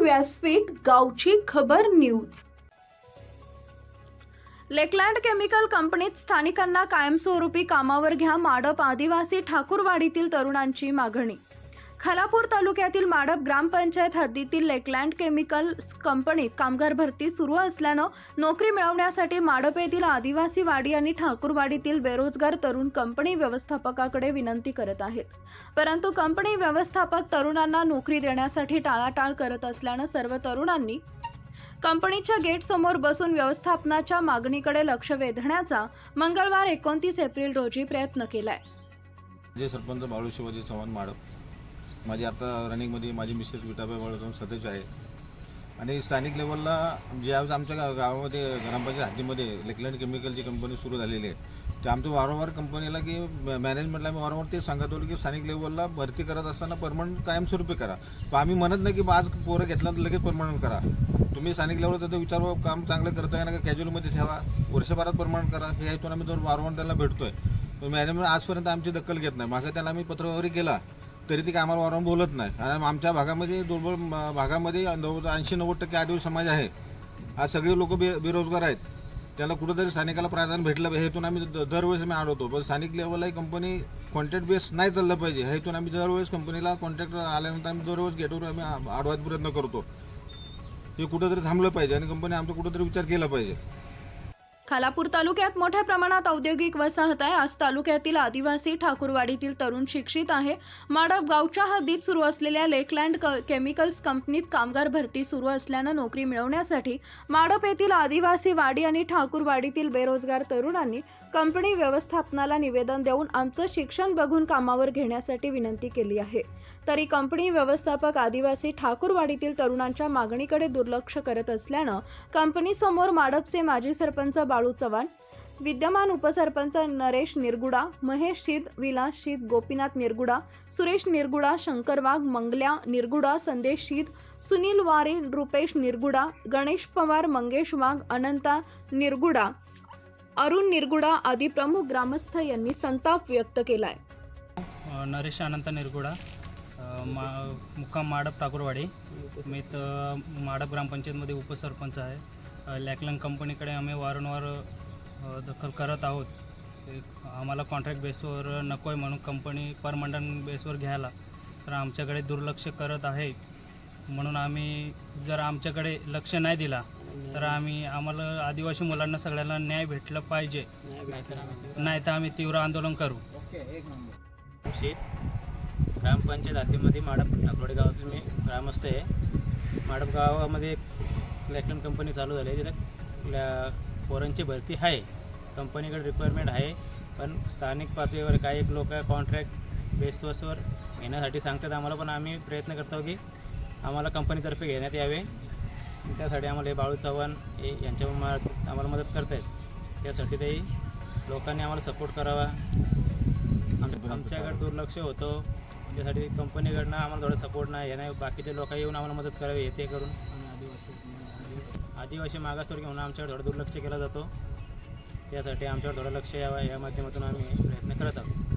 व्यासपीठ गावची खबर न्यूज. लेकलँड केमिकल कंपनीत स्थानिकांना कायमस्वरूपी कामावर घ्या माडप आदिवासी ठाकूरवाडीतील तरुणांची मागणी खालापूर तालुक्यातील माडप ग्रामपंचायत हद्दीतील लेकलँड केमिकल कंपनीत कामगार भरती सुरू असल्यानं नोकरी मिळवण्यासाठी माडप येथील आदिवासी वाडी आणि ठाकूरवाडीतील बेरोजगार तरुण कंपनी व्यवस्थापकाकडे विनंती करत आहेत. परंतु कंपनी व्यवस्थापक तरुणांना नोकरी देण्यासाठी टाळाटाळ करत असल्यानं सर्व तरुणांनी कंपनीच्या गेटसमोर बसून व्यवस्थापनाच्या मागणीकडे लक्ष वेधण्याचा मंगळवार एकोणतीस एप्रिल रोजी प्रयत्न केलाय. सरपंच बाळू शिवाजी चव्हाण माडप माझी आता रनिंगमध्ये माझी मिसेस विटाबाई बाळू सदस्य आहे. आणि स्थानिक लेवलला ज्यावेळेस आमच्या गा- गावामध्ये ग्रामपंचायत हद्दीमध्ये लेकलँड केमिकलची कंपनी सुरू झालेली आहे. ते आमचं वारंवार कंपनीला की मॅनेजमेंटला आम्ही वारंवार ते सांगत होतो की स्थानिक लेवलला भरती करत असताना परमनंट कायमस्वरूपी करा. पण आम्ही म्हणत नाही की बा आज पोरं घेतला तर लगेच परमनंट करा. तुम्ही स्थानिक लेवलला त्याचा विचार काम चांगलं करताय ना का कॅज्युअलमध्ये ठेवा. वर्षभरात परमनंट करा. हे इथून आम्ही दर वारंवार त्यांना भेटतोय. पण मॅनेजमेंट आजपर्यंत आमची दखल घेत नाही. मागे त्याला आम्ही पत्र वगैरे केला. तरी ते आम्हाला वारंवार बोलत नाही. आणि आमच्या भागामध्ये दुर्बळ भागामध्ये नव्वद ऐंशी नव्वद टक्के आदिवासी समाज आहे. आज सगळे लोक बे बेरोजगार आहेत. त्याला कुठंतरी स्थानिकाला प्राधान्य भेटलं पाहिजे. हेतून आम्ही द- दरवेळेस आम्ही आढळतो. पण स्थानिक लेवलला ही कंपनी कॉन्ट्रॅक्ट बेस नाही चाललं पाहिजे. हेतून आम्ही दरवेळेस कंपनीला कॉन्ट्रॅक्ट आल्यानंतर आम्ही दरवेळेस गेटवर आम्ही आढवायचा प्रयत्न करतो. हे कुठंतरी थांबलं पाहिजे आणि कंपनी आमचा कुठंतरी विचार केला पाहिजे. खालापूर तालुक्यात मोठ्या प्रमाणात औद्योगिक वसाहत आहे. आज तालुक्यातील आदिवासी ठाकूरवाडीतील तरुण शिक्षित आहे. माडप गावच्या हद्दीत सुरू असलेल्या लेकलँड क- केमिकल्स कंपनीत कामगार भरती सुरू असल्यानं नोकरी मिळवण्यासाठी माडप येथील आदिवासी वाडी आणि ठाकूरवाडीतील बेरोजगार तरुणांनी कंपनी व्यवस्थापनाला निवेदन देऊन आमचं शिक्षण बघून कामावर घेण्यासाठी विनंती केली आहे. तरी कंपनी व्यवस्थापक आदिवासी ठाकूरवाडीतील तरुणांच्या मागणीकडे दुर्लक्ष करत असल्यानं कंपनीसमोर माडपचे माजी सरपंच बाळू चव्हाण विद्यमान उपसरपंच नरेश निरगुडा महेश शीद विलास शीद गोपीनाथ निरगुडा सुरेश निरगुडा शंकर वाघ मंगल्या निरगुडा संदेश शीद सुनील वारे रुपेश निरगुडा गणेश पवार मंगेश वाघ अनंता निरगुडा अरुण निरगुडा आदी प्रमुख ग्रामस्थ यांनी संताप व्यक्त केलाय. नरेश अनंत निरगुडा. मा मुक्काम माडप ठाकूरवाडी मी तर माडप ग्रामपंचायतमध्ये उपसरपंच आहे. लॅकलंग कंपनीकडे आम्ही वारंवार दखल करत आहोत. आम्हाला कॉन्ट्रॅक्ट बेसवर नको आहे म्हणून कंपनी परमनंट बेसवर घ्यायला. तर आमच्याकडे दुर्लक्ष करत आहे. म्हणून आम्ही जर आमच्याकडे लक्ष नाही दिला तर आम्ही आम्हाला आदिवासी मुलांना सगळ्यांना न्याय भेटलं पाहिजे. नाही तर आम्ही तीव्र आंदोलन करू. शेत ग्रामपंचायत हद्दीमध्ये माडप ठाकरोडे गावातून मी ग्रामस्थ आहे. माडप गावामध्ये एक लॅक्शन कंपनी चालू झाली आहे. तिथं पोरांची भरती आहे. कंपनीकडे रिक्वायरमेंट आहे. पण स्थानिक पातळीवर काही एक लोक कॉन्ट्रॅक्ट बेसवसवर घेण्यासाठी सांगतात. आम्हाला पण आम्ही प्रयत्न करतो की आम्हाला कंपनीतर्फे घेण्यात यावे. त्यासाठी आम्हाला हे बाळू चव्हाण हे यांच्या मा- आम्हाला मदत करत आहेत त्यासाठी तेही लोकांनी आम्हाला सपोर्ट करावा. आमच्याकडे दुर्लक्ष होतं. त्यासाठी कंपनीकडनं आम्हाला थोडं सपोर्ट नाही हे नाही. बाकीचे लोक येऊन आम्हाला मदत करावी हे ते करून. आदिवासी मागासवर्गीय म्हणून आमच्याकडे थोडं दुर्लक्ष केला जातो. त्यासाठी आमच्यावर थोडं लक्ष यावं या माध्यमातून आम्ही प्रयत्न करत आहोत.